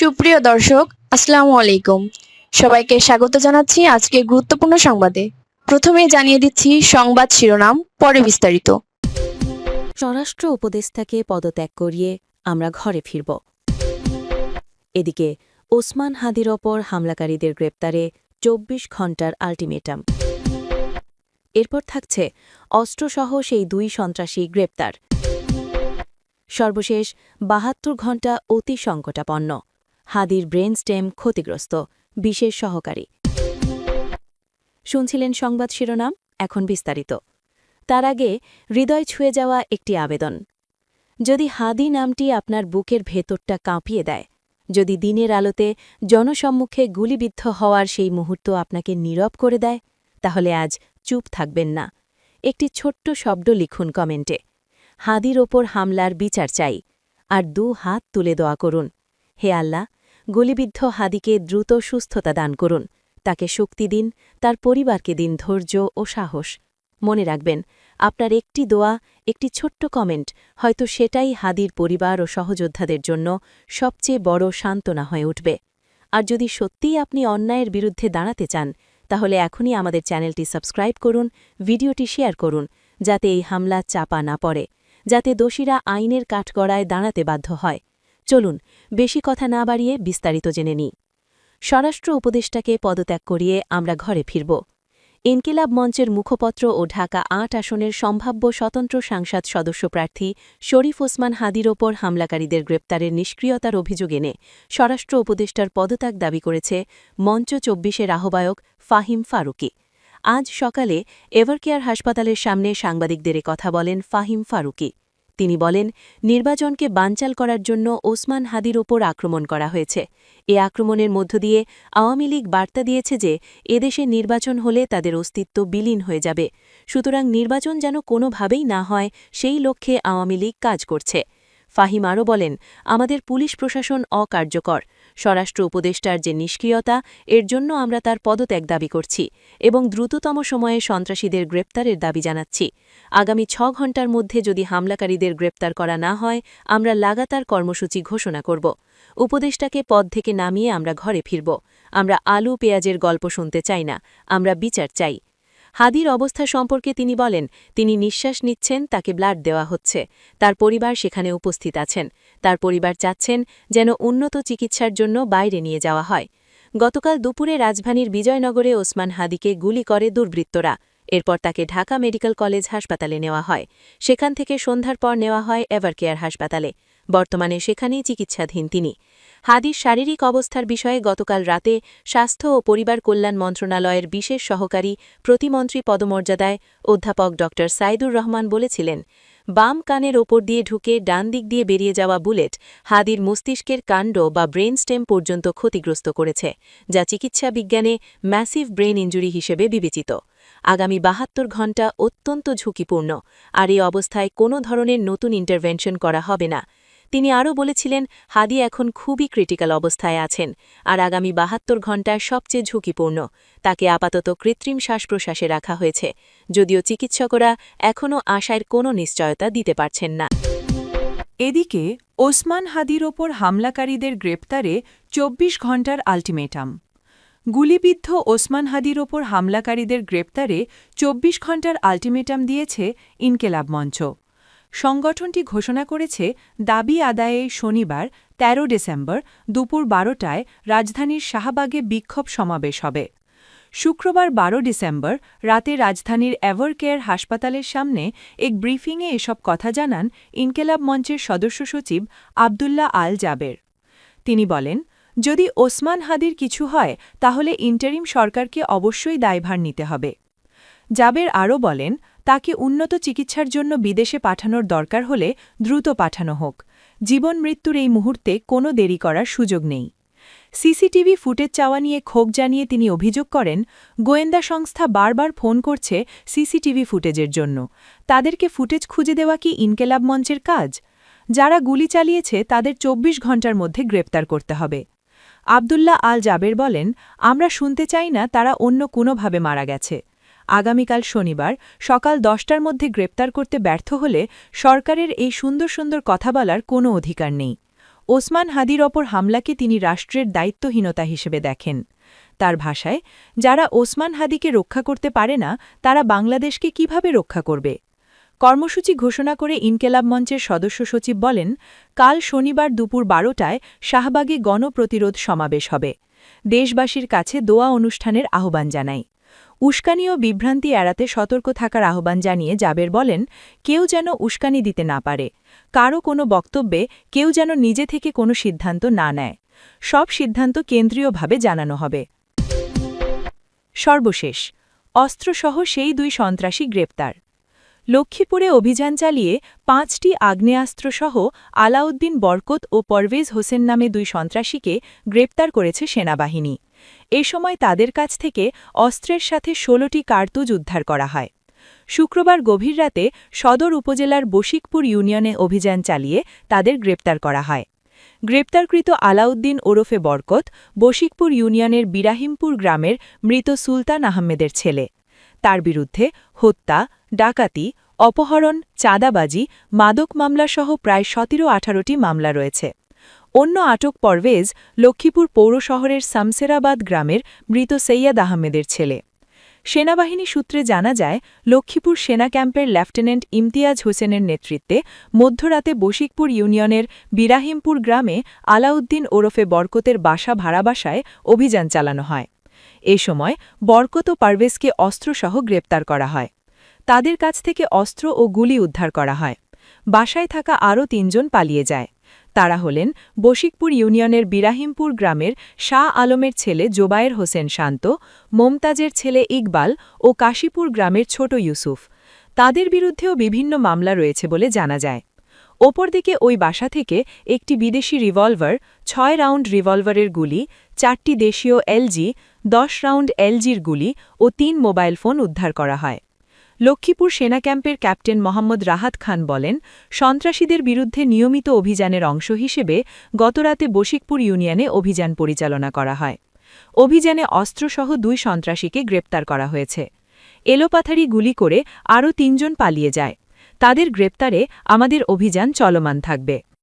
সুপ্রিয় দর্শক, আসসালামু আলাইকুম। সবাইকে স্বাগত জানাচ্ছি আজকে গুরুত্বপূর্ণ সংবাদে। প্রথমে জানিয়ে দিচ্ছি সংবাদ শিরোনাম, পরে বিস্তারিত। স্বরাষ্ট্র উপদেষ্টাকে পদত্যাগ করিয়ে আমরা ঘরে ফিরব। এদিকে, ওসমান হাদির ওপর হামলাকারীদের গ্রেপ্তারে চব্বিশ ঘণ্টার আল্টিমেটাম। এরপর থাকছে অস্ত্রসহ সেই দুই সন্ত্রাসী গ্রেপ্তার। সর্বশেষ বাহাত্তর ঘণ্টা অতি সংকটাপন্ন। হাদির ব্রেন স্টেম ক্ষতিগ্রস্ত, বিশেষ সহকারী। শুনছিলেন সংবাদ শিরোনাম, এখন বিস্তারিত। তার আগে হৃদয় ছুঁয়ে যাওয়া একটি আবেদন। যদি হাদি নামটি আপনার বুকের ভেতরটা কাঁপিয়ে দেয়, যদি দিনের আলোতে জনসম্মুখে গুলিবিদ্ধ হওয়ার সেই মুহূর্ত আপনাকে নীরব করে দেয়, তাহলে আজ চুপ থাকবেন না। একটি ছোট্ট শব্দ লিখুন কমেন্টে। হাদির ওপর হামলার বিচার চাই, আর দু হাত তুলে দোয়া করুন। হে আল্লাহ গুলিবিদ্ধ হাদিকে দ্রুত সুস্থতা দান করুন। তাকে শক্তি দিন, তার পরিবারকে দিন ধৈর্য ও সাহস। মনে রাখবেন, আপনার একটি দোয়া, একটি ছোট্ট কমেন্ট হয়তো সেটাই হাদির পরিবার ও সহযোদ্ধাদের জন্য সবচেয়ে বড় সান্ত্বনা হয়ে উঠবে। আর যদি সত্যিই আপনি অন্যায়ের বিরুদ্ধে দাঁড়াতে চান, তাহলে এখনই আমাদের চ্যানেলটি সাবস্ক্রাইব করুন, ভিডিওটি শেয়ার করুন, যাতে এই হামলা চাপা না পড়ে, যাতে দোষীরা আইনের কাঠগড়ায় দাঁড়াতে বাধ্য হয়। চলুন, বেশি কথা না বাড়িয়ে বিস্তারিত জেনে নিই। স্বরাষ্ট্র উপদেষ্টাকে পদত্যাগ করিয়ে আমরা ঘরে ফিরব। ইনকিলাব মঞ্চের মুখপত্র ও ঢাকা আট আসনের সম্ভাব্য স্বতন্ত্র সাংসদ সদস্য প্রার্থী শরীফ ওসমান হাদির ওপর হামলাকারীদের গ্রেপ্তারের নিষ্ক্রিয়তার অভিযোগ এনে স্বরাষ্ট্র উপদেষ্টার পদত্যাগ দাবি করেছে মঞ্চ চব্বিশের আহ্বায়ক ফাহিম ফারুকি। আজ সকালে এভারকেয়ার হাসপাতালের সামনে সাংবাদিকদের কথা বলেন ফাহিম ফারুকি। তিনি বলেন, নির্বাচনকে বানচাল করার জন্য ওসমান হাদির ওপর আক্রমণ করা হয়েছে। এ আক্রমণের মধ্য দিয়ে আওয়ামী লীগ বার্তা দিয়েছে যে, এদেশে নির্বাচন হলে তাদের অস্তিত্ব বিলীন হয়ে যাবে। সুতরাং নির্বাচন যেন কোনোভাবেই না হয়, সেই লক্ষ্যে আওয়ামী লীগ কাজ করছে। ফাহিম আরও বলেন, আমাদের পুলিশ প্রশাসন অকার্যকর। স্বরাষ্ট্র উপদেষ্টার যে নিষ্ক্রিয়তা, এর জন্য আমরা তার পদত্যাগ দাবি করছি এবং দ্রুততম সময়ে সন্ত্রাসীদের গ্রেপ্তারের দাবি জানাচ্ছি। আগামী ছ ঘণ্টার মধ্যে যদি হামলাকারীদের গ্রেপ্তার করা না হয়, আমরা লাগাতার কর্মসূচি ঘোষণা করব। উপদেষ্টাকে পদ থেকে নামিয়ে আমরা ঘরে ফিরব। আমরা আলু, পেঁয়াজের গল্প শুনতে চাই না। আমরা বিচার চাই। হাদির অবস্থা সম্পর্কে তিনি বলেন, তিনি নিঃশ্বাস নিচ্ছেন, তাকে ব্লাড দেওয়া হচ্ছে। তার পরিবার সেখানে উপস্থিত আছেন। তার পরিবার চাচ্ছেন যেন উন্নত চিকিৎসার জন্য বাইরে নিয়ে যাওয়া হয়। গতকাল দুপুরে রাজধানীর বিজয়নগরে ওসমান হাদিকে গুলি করে দুর্বৃত্তরা। এরপর তাকে ঢাকা মেডিকেল কলেজ হাসপাতালে নেওয়া হয়। সেখান থেকে সন্ধ্যার পর নেওয়া হয় এভারকেয়ার হাসপাতালে। বর্তমানে সেখানেই চিকিৎসাধীন তিনি। হাদির শারীরিক অবস্থার বিষয়ে গতকাল রাতে স্বাস্থ্য ও পরিবার কল্যাণ মন্ত্রণালয়ের বিশেষ সহকারী প্রতিমন্ত্রী পদমর্যাদায় অধ্যাপক ড সাইদুর রহমান বলেছিলেন, বাম কানের ওপর দিয়ে ঢুকে ডান দিক দিয়ে বেরিয়ে যাওয়া বুলেট হাদির মস্তিষ্কের কাণ্ড বা ব্রেন স্টেম পর্যন্ত ক্ষতিগ্রস্ত করেছে, যা চিকিৎসা বিজ্ঞানে ম্যাসিভ ব্রেন ইঞ্জুরি হিসেবে বিবেচিত। আগামী বাহাত্তর ঘণ্টা অত্যন্ত ঝুঁকিপূর্ণ, আর এই অবস্থায় কোনো ধরনের নতুন ইন্টারভেনশন করা হবে না। তিনি আরও বলেছিলেন, হাদি এখন খুবই ক্রিটিক্যাল অবস্থায় আছেন আর আগামী বাহাত্তর ঘণ্টা সবচেয়ে ঝুঁকিপূর্ণ। তাকে আপাতত কৃত্রিম শ্বাস প্রশ্বাসে রাখা হয়েছে, যদিও চিকিৎসকরা এখনও আশার কোনো নিশ্চয়তা দিতে পারছেন না। এদিকে, ওসমান হাদির ওপর হামলাকারীদের গ্রেপ্তারে চব্বিশ ঘণ্টার আল্টিমেটাম। গুলিবিদ্ধ ওসমান হাদির ওপর হামলাকারীদের গ্রেপ্তারে চব্বিশ ঘণ্টার আল্টিমেটাম দিয়েছে ইনকেলাব মঞ্চ। সংগঠনটি ঘোষণা করেছে, দাবি আদায়ে শনিবার ১৩ ডিসেম্বর দুপুর বারোটায় রাজধানীর শাহবাগে বিক্ষোভ সমাবেশ হবে। শুক্রবার ১২ ডিসেম্বর রাতে রাজধানীর এভারকেয়ার হাসপাতালের সামনে এক ব্রিফিংয়ে এসব কথা জানান ইনকেলাব মঞ্চের সদস্য সচিব আবদুল্লাহ আল জাবের। তিনি বলেন, যদি ওসমান হাদির কিছু হয়, তাহলে ইন্টারিম সরকারকে অবশ্যই দায়ভার নিতে হবে। জাবের আরও বলেন তাকে উন্নত চিকিৎসার জন্য বিদেশে পাঠানোর দরকার হলে দ্রুত পাঠানো হোক। জীবন মৃত্যুর এই মুহূর্তে কোনো দেরি করার সুযোগ নেই। সিসিটিভি ফুটেজ চাওয়া নিয়ে ক্ষোভ জানিয়ে তিনি অভিযোগ করেন, গোয়েন্দা সংস্থা বারবার ফোন করছে সিসিটিভি ফুটেজের জন্য। তাদেরকে ফুটেজ খুঁজে দেওয়া কি ইনকেলাব মঞ্চের কাজ? যারা গুলি চালিয়েছে, তাদের ২৪ ঘণ্টার মধ্যে গ্রেপ্তার করতে হবে। আবদুল্লাহ আল জাবের বলেন, আমরা শুনতে চাই না তারা অন্য কোনোভাবে মারা গেছে। আগামীকাল শনিবার সকাল দশটার মধ্যে গ্রেপ্তার করতে ব্যর্থ হলে সরকারের এই সুন্দর সুন্দর কথা বলার কোনো অধিকার নেই। ওসমান হাদির ওপর হামলাকে তিনি রাষ্ট্রের দায়িত্বহীনতা হিসেবে দেখেন। তার ভাষায়, যারা ওসমান হাদিকে রক্ষা করতে পারে না, তারা বাংলাদেশকে কীভাবে রক্ষা করবে? কর্মসূচি ঘোষণা করে ইনকেলাব মঞ্চের সদস্য সচিব বলেন, কাল শনিবার দুপুর বারোটায় শাহবাগে গণপ্রতিরোধ সমাবেশ হবে। দেশবাসীর কাছে দোয়া অনুষ্ঠানের আহ্বান জানাই উস্কানি ও বিভ্রান্তি এড়াতে সতর্ক থাকার আহ্বান জানিয়ে জাবের বলেন, কেউ যেন উস্কানি দিতে না পারে। কারও কোনো বক্তব্যে কেউ যেন নিজে থেকে কোনো সিদ্ধান্ত না নেয়। সব সিদ্ধান্ত কেন্দ্রীয়ভাবে জানানো হবে। সর্বশেষ, অস্ত্রসহ সেই দুই সন্ত্রাসী গ্রেপ্তার। লক্ষ্মীপুরে অভিযান চালিয়ে পাঁচটি আগ্নেয়াস্ত্রসহ আলাউদ্দিন বরকত ও পরভেজ হোসেন নামে দুই সন্ত্রাসীকে গ্রেপ্তার করেছে সেনাবাহিনী। এ সময় তাদের কাছ থেকে অস্ত্রের সাথে ষোলোটি কার্তুজ উদ্ধার করা হয়। শুক্রবার গভীর রাতে সদর উপজেলার বশিকপুর ইউনিয়নে অভিযান চালিয়ে তাদের গ্রেপ্তার করা হয়। গ্রেপ্তারকৃত আলাউদ্দিন ওরফে বরকত বশিকপুর ইউনিয়নের বিরাহিমপুর গ্রামের মৃত সুলতান আহমেদের ছেলে। তার বিরুদ্ধে হত্যা, ডাকাতি, অপহরণ, চাঁদাবাজি, মাদক মামলাসহ প্রায় সতেরো আঠারোটি মামলা রয়েছে। অন্য আটক পরভেজ লক্ষ্মীপুর পৌর শহরের সামসেরাবাদ গ্রামের মৃত সৈয়দ আহমেদের ছেলে। সেনাবাহিনী সূত্রে জানা যায়, লক্ষ্মীপুর সেনা ক্যাম্পের লেফটেন্যান্ট ইমতিয়াজ হোসেনের নেতৃত্বে মধ্যরাতে বশিকপুর ইউনিয়নের বিরাহিমপুর গ্রামে আলাউদ্দিন ওরফে বরকতের বাসা ভাড়া বাসায় অভিযান চালানো হয়। এ সময় বরকত ও পারভেজকে অস্ত্রসহ গ্রেপ্তার করা হয়। তাদের কাছ থেকে অস্ত্র ও গুলি উদ্ধার করা হয়। বাসায় থাকা আরও তিনজন পালিয়ে যায়। তারা হলেন বশিকপুর ইউনিয়নের বিরাহিমপুর গ্রামের শাহ আলমের ছেলে জোবায়ের হোসেন শান্ত, মমতাজের ছেলে ইকবাল ও কাশীপুর গ্রামের ছোট ইউসুফ। তাদের বিরুদ্ধেও বিভিন্ন মামলা রয়েছে বলে জানা যায়। ওপরদিকে ওই বাসা থেকে একটি বিদেশি রিভলভার, ছয় রাউন্ড রিভলভারের গুলি, চারটি দেশীয় এলজি, দশ রাউন্ড এলজির গুলি ও তিন মোবাইল ফোন উদ্ধার করা হয়। লক্ষ্মীপুর সেনা ক্যাম্পের ক্যাপ্টেন মোহাম্মদ রাহাত খান বলেন, সন্ত্রাসীদের বিরুদ্ধে নিয়মিত অভিযানের অংশ হিসেবে গতরাতে বশিকপুর ইউনিয়নে অভিযান পরিচালনা করা হয়। অভিযানে অস্ত্রসহ দুই সন্ত্রাসীকে গ্রেপ্তার করা হয়েছে। এলোপাথারি গুলি করে আরও তিনজন পালিয়ে যায়। তাদের গ্রেপ্তারে আমাদের অভিযান চলমান থাকবে।